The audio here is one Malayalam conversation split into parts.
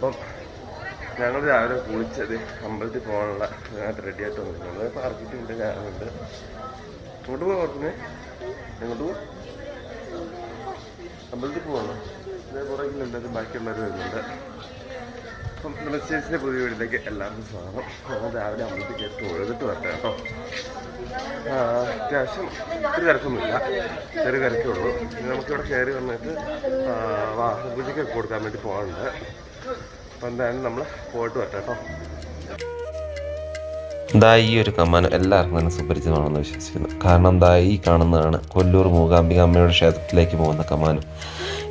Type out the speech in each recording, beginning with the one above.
അപ്പം ഞങ്ങൾ രാവിലെ കുളിച്ചത് അമ്പലത്തിൽ പോകാനുള്ള ഞങ്ങൾക്ക് റെഡി ആയിട്ട് വന്നിട്ടുണ്ട് പാർക്കിട്ടുണ്ട് ഞാനുണ്ട് ഇങ്ങോട്ട് പോകുന്നത് ഓർക്കുന്നേ എങ്ങോട്ട് പോകും അമ്പലത്തിൽ പോകണം ഇതേ പുറകിലുണ്ട് അത് ബാക്കിയുള്ളവർ വരുന്നുണ്ട്. അപ്പം മിസ്റ്റേഴ്സിന്റെ പുതിയ വീട്ടിലേക്ക് എല്ലാവർക്കും സ്വാഗതം. ഞങ്ങൾ രാവിലെ അമ്പലത്തിൽ കയറി തൊഴുതിട്ട് വരട്ടെ കേട്ടോ. അത്യാവശ്യം ഒത്തിരി തിരക്കൊന്നുമില്ല. ചെറിയ തിരക്കേ ഉള്ളൂ. നമുക്കിവിടെ കയറി വന്നിട്ട് വാഹന പൂജയ്ക്ക് കൊടുക്കാൻ വേണ്ടി പോകാനുണ്ട് അപ്പം എന്തായാലും നമ്മൾ പോയിട്ട് വരട്ടെ കേട്ടോ. ദാ ഈ ഒരു കമാനം എല്ലാവർക്കും തന്നെ സുപരിചിതമാണെന്ന് വിശ്വസിക്കുന്നു. കാരണം ദാ ഈ കാണുന്നതാണ് കൊല്ലൂർ മൂകാംബിക അമ്മയുടെ ക്ഷേത്രത്തിലേക്ക് പോകുന്ന കമാനം.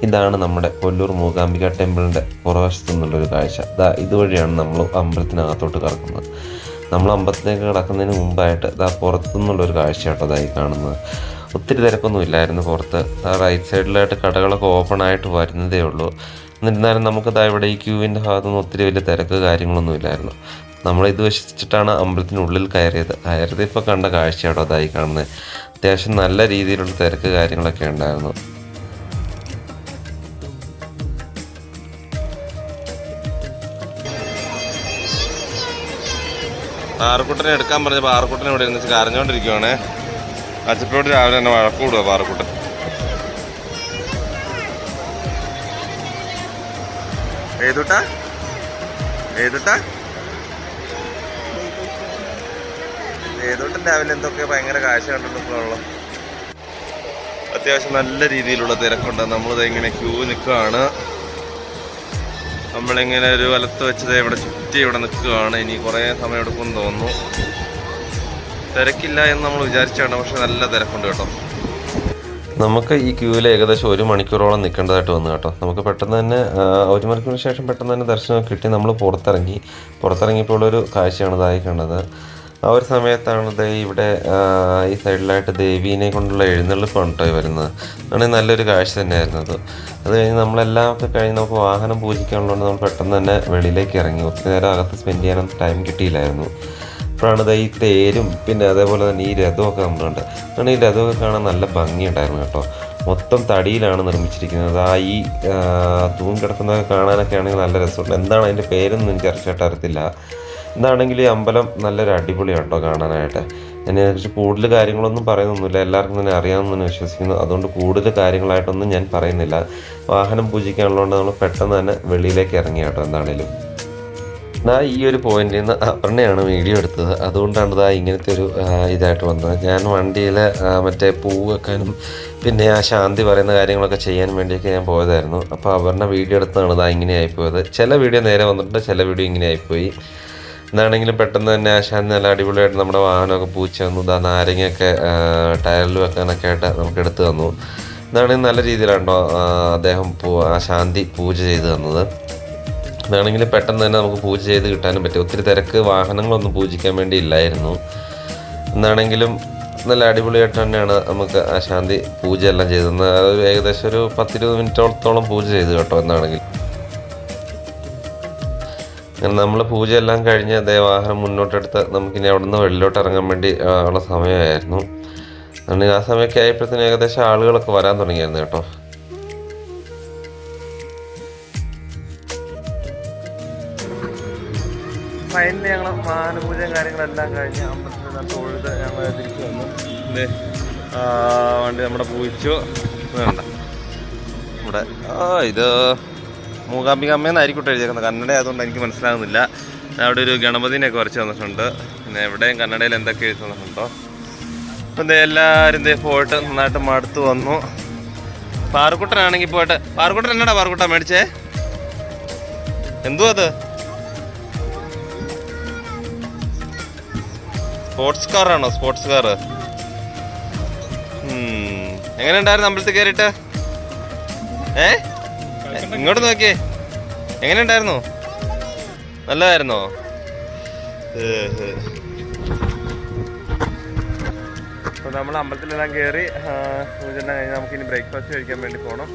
ഇതാണ് നമ്മുടെ കൊല്ലൂർ മൂകാംബിക ടെമ്പിളിന്റെ പുറവശത്തു നിന്നുള്ളൊരു കാഴ്ച. ദാ ഇതുവഴിയാണ് നമ്മൾ അമ്പലത്തിനകത്തോട്ട് കടക്കുന്നത് നമ്മൾ അമ്പലത്തിലേക്ക് കടക്കുന്നതിന് മുമ്പായിട്ട് ദാ പുറത്തു നിന്നുള്ളൊരു കാഴ്ച കേട്ടോ ദാ ഈ കാണുന്നത്. ഒത്തിരി തിരക്കൊന്നും ഇല്ലായിരുന്നു പുറത്ത്. റൈറ്റ് സൈഡിലായിട്ട് കടകളൊക്കെ ഓപ്പൺ ആയിട്ട് വരുന്നതേ ഉള്ളൂ. എന്നിരുന്നാലും നമുക്ക് ഇവിടെ ഈ ക്യൂവിന്റെ ഭാഗത്തുനിന്ന് ഒത്തിരി വലിയ തിരക്ക് കാര്യങ്ങളൊന്നും ഇല്ലായിരുന്നു. നമ്മൾ ഇത് വശിച്ചിട്ടാണ് അമ്പലത്തിനുള്ളിൽ കയറിയത്. കയറിയത് ഇപ്പോൾ കണ്ട കാഴ്ചയാട്ടോ അതായി കാണുന്നത്. അത്യാവശ്യം നല്ല രീതിയിലുള്ള തിരക്ക് കാര്യങ്ങളൊക്കെ ഉണ്ടായിരുന്നു. പാറക്കുട്ടനെ എടുക്കാൻ പറഞ്ഞ പാറക്കുട്ടനെ ഇവിടെ ഇരുന്ന് കരഞ്ഞുകൊണ്ടിരിക്കുവാണേ അച്ചപ്പോട്ട് രാവിലെ തന്നെ വഴക്കൂടുക പാറക്കുട്ടൻ. ഏതുട്ടാ? ഏതുട്ടാ? ഏതോട്ടും രാവിലെ എന്തൊക്കെ ഭയങ്കര കാഴ്ച കണ്ടിട്ടുള്ള അത്യാവശ്യം നല്ല രീതിയിലുള്ള തിരക്കുണ്ട്. നമ്മളിത് ഇങ്ങനെ ക്യൂ നിൽക്കുകയാണ്. നമ്മളിങ്ങനെ ഒരു വലത്ത് വെച്ചത് ഇവിടെ ചുറ്റി ഇവിടെ നിൽക്കുകയാണ്. ഇനി കുറേ സമയം എടുക്കുമെന്ന് തോന്നുന്നു. തിരക്കില്ല എന്ന് നമ്മൾ വിചാരിച്ചാണ് പക്ഷെ നല്ല തിരക്കുണ്ട് കേട്ടോ. നമുക്ക് ഈ ക്യൂവിൽ ഏകദേശം ഒരു മണിക്കൂറോളം നിൽക്കേണ്ടതായിട്ട് വന്നു കേട്ടോ. നമുക്ക് പെട്ടെന്ന് തന്നെ ഒരു മണിക്കൂറിന് ശേഷം പെട്ടെന്ന് തന്നെ ദർശനം കിട്ടി. നമ്മൾ പുറത്തിറങ്ങി. പുറത്തിറങ്ങിയപ്പോൾ ഒരു കാഴ്ചയാണ് ഇതായി കണ്ടത്. ആ ഒരു സമയത്താണ് ദേ ഇവിടെ ഈ സൈഡിലായിട്ട് ദേവീനെ കൊണ്ടുള്ള എഴുന്നള്ളിപ്പാണ് കേട്ടോ വരുന്നത്. ആണെങ്കിൽ നല്ലൊരു കാഴ്ച തന്നെയായിരുന്നു അത്. അത് കഴിഞ്ഞ് നമ്മളെല്ലാം ഒക്കെ കഴിഞ്ഞ് നമുക്ക് വാഹനം പൂജിക്കാനുള്ളതുകൊണ്ട് നമ്മൾ പെട്ടെന്ന് തന്നെ വെളിയിലേക്ക് ഇറങ്ങി. ഒത്തിരി നേരം അകത്ത് സ്പെൻഡ് ചെയ്യാനൊന്നും ടൈം കിട്ടിയില്ലായിരുന്നു. അപ്പോഴാണ് ഈ തേരും പിന്നെ അതേപോലെ തന്നെ ഈ രഥമൊക്കെ നമ്മളുണ്ട് കാരണം ഈ രഥമൊക്കെ കാണാൻ നല്ല ഭംഗിയുണ്ടായിരുന്നു കേട്ടോ. മൊത്തം തടിയിലാണ് നിർമ്മിച്ചിരിക്കുന്നത്. ആ ഈ തൂൺ കിടക്കുന്നതൊക്കെ കാണാനൊക്കെ ആണെങ്കിൽ നല്ല രസമുണ്ട്. എന്താണ് അതിന്റെ പേരൊന്നും എനിക്ക് കറക്റ്റായിട്ട് അറിയത്തില്ല. എന്താണെങ്കിലും ഈ അമ്പലം നല്ലൊരു അടിപൊളിയാണ് കേട്ടോ കാണാനായിട്ട്. അതിനെക്കുറിച്ച് കൂടുതൽ കാര്യങ്ങളൊന്നും പറയുന്നൊന്നുമില്ല. എല്ലാവർക്കും തന്നെ അറിയാമെന്ന് തന്നെ വിശ്വസിക്കുന്നു. അതുകൊണ്ട് കൂടുതൽ കാര്യങ്ങളായിട്ടൊന്നും ഞാൻ പറയുന്നില്ല. വാഹനം പൂജിക്കാനുള്ളതുകൊണ്ട് നമ്മൾ പെട്ടെന്ന് തന്നെ വെളിയിലേക്ക് ഇറങ്ങിയാട്ടോ എന്താണേലും. ദാ ഈ ഒരു പോയിന്റിൽ നിന്ന് അപർണയാണ് വീഡിയോ എടുത്തത്. അതുകൊണ്ടാണ് ദാ ഇങ്ങനത്തെ ഒരു ഇതായിട്ട് വന്നത്. ഞാൻ വണ്ടിയിൽ മറ്റേ പൂ വെക്കാനും പിന്നെ ആ ശാന്തി പറയുന്ന കാര്യങ്ങളൊക്കെ ചെയ്യാൻ വേണ്ടിയൊക്കെ ഞാൻ പോയതായിരുന്നു. അപ്പോൾ അപർണ വീഡിയോ എടുത്തതാണ് ദാ ഇങ്ങനെ ആയിപ്പോയത്. ചില വീഡിയോ നേരെ വന്നിട്ടുണ്ട് ചില വീഡിയോ ഇങ്ങനെ ആയിപ്പോയി. എന്താണെങ്കിലും പെട്ടെന്ന് തന്നെ ആ ശാന്തി നല്ല അടിപൊളിയായിട്ട് നമ്മുടെ വാഹനമൊക്കെ പൂച്ച വന്നു. ദാ നാരങ്ങയൊക്കെ ടയറിൽ വെക്കാനൊക്കെ ആയിട്ട് നമുക്ക് എടുത്തു തന്നു. ഇതാണെങ്കിൽ നല്ല രീതിയിലാണോ അദ്ദേഹം പൂ- ആ ശാന്തി പൂജ ചെയ്തു തന്നത്. ഇതാണെങ്കിൽ പെട്ടെന്ന് തന്നെ നമുക്ക് പൂജ ചെയ്ത് കിട്ടാനും പറ്റും. ഒത്തിരി തിരക്ക് വാഹനങ്ങളൊന്നും പൂജിക്കാൻ വേണ്ടി ഇല്ലായിരുന്നു. എന്നാണെങ്കിലും നല്ല അടിപൊളിയായിട്ട് തന്നെയാണ് നമുക്ക് ആ ശാന്തി പൂജ എല്ലാം ചെയ്തത്. ഏകദേശം ഒരു പത്തിരുപത് മിനിറ്റോളത്തോളം പൂജ ചെയ്തു കേട്ടോ എന്നാണെങ്കിൽ. അങ്ങനെ നമ്മൾ പൂജ എല്ലാം കഴിഞ്ഞ് ദേവാഹനം വാഹനം മുന്നോട്ടെടുത്ത് നമുക്കിനി അവിടെ നിന്ന് വെളിയിലോട്ട് ഇറങ്ങാൻ വേണ്ടി ഉള്ള സമയമായിരുന്നു. അങ്ങനെ ആ സമയമൊക്കെ ആയപ്പോഴത്തേനും ഏകദേശം ആളുകളൊക്കെ വരാൻ തുടങ്ങിയായിരുന്നു കേട്ടോ. ഫൈനലി ഞങ്ങൾ മാനപൂജയും കാര്യങ്ങളെല്ലാം കഴിഞ്ഞ് അമ്പലത്തിൽ തൊഴുത് ഞങ്ങൾ തിരിച്ചു വന്നു. വണ്ടി നമ്മുടെ പൂച്ചു വേണ്ട നമ്മുടെ ആ ഇത് മൂകാംബിക അമ്മയെന്നായിരിക്കട്ടെ എഴുതിയേക്കുന്നത്. കന്നഡ ആയതുകൊണ്ട് എനിക്ക് മനസ്സിലാകുന്നില്ല. അവിടെ ഒരു ഗണപതിനെയൊക്കെ വരച്ച് തന്നിട്ടുണ്ട്. പിന്നെ എവിടെയും കന്നഡയിൽ എന്തൊക്കെ എഴുതി തന്നിട്ടുണ്ടോ? അപ്പം ഇതേ എല്ലാവരും ഇതേ പോയിട്ട് നന്നായിട്ട് മടുത്ത് വന്നു. പാറക്കുട്ടനാണെങ്കിൽ പോയിട്ട് പാറക്കുട്ടൻ എന്നാടാ പാറക്കുട്ട മേടിച്ചേ? എന്തുവാ അത്? സ്പോർട്സ് കാറാണോ? സ്പോർട്സ് കാർ എങ്ങനെ ഉണ്ടായിരുന്നു അമ്പലത്തിൽ കയറിയിട്ട്? ഏ? ഇങ്ങോട്ട് നോക്കിയേ. എങ്ങനെ ഉണ്ടായിരുന്നു നല്ലതായിരുന്നോ നമ്മൾ അമ്പലത്തിലെല്ലാം കയറി പൂജന കഴിഞ്ഞ് നമുക്കിനി ബ്രേക്ക്ഫാസ്റ്റ് കഴിക്കാൻ വേണ്ടി പോകണം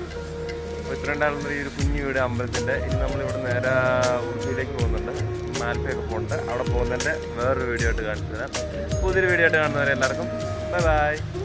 ഇത്രയുണ്ടായിരുന്ന ഈ ഒരു കുഞ്ഞു വീട് അമ്പലത്തിന്റെ. ഇനി നമ്മളിവിടെ നേരെ ഉടുപ്പിയിലേക്ക് പോകുന്നുണ്ട്. മാൽപ്പയൊക്കെ പോകുന്നുണ്ട് അവിടെ പോകുന്നതിന്റെ വേറൊരു വീഡിയോ ആയിട്ട് കാണിച്ചു തരാം. പുതിയൊരു വീഡിയോ ആയിട്ട് കാണുന്നവരെ എല്ലാവർക്കും. Bye bye.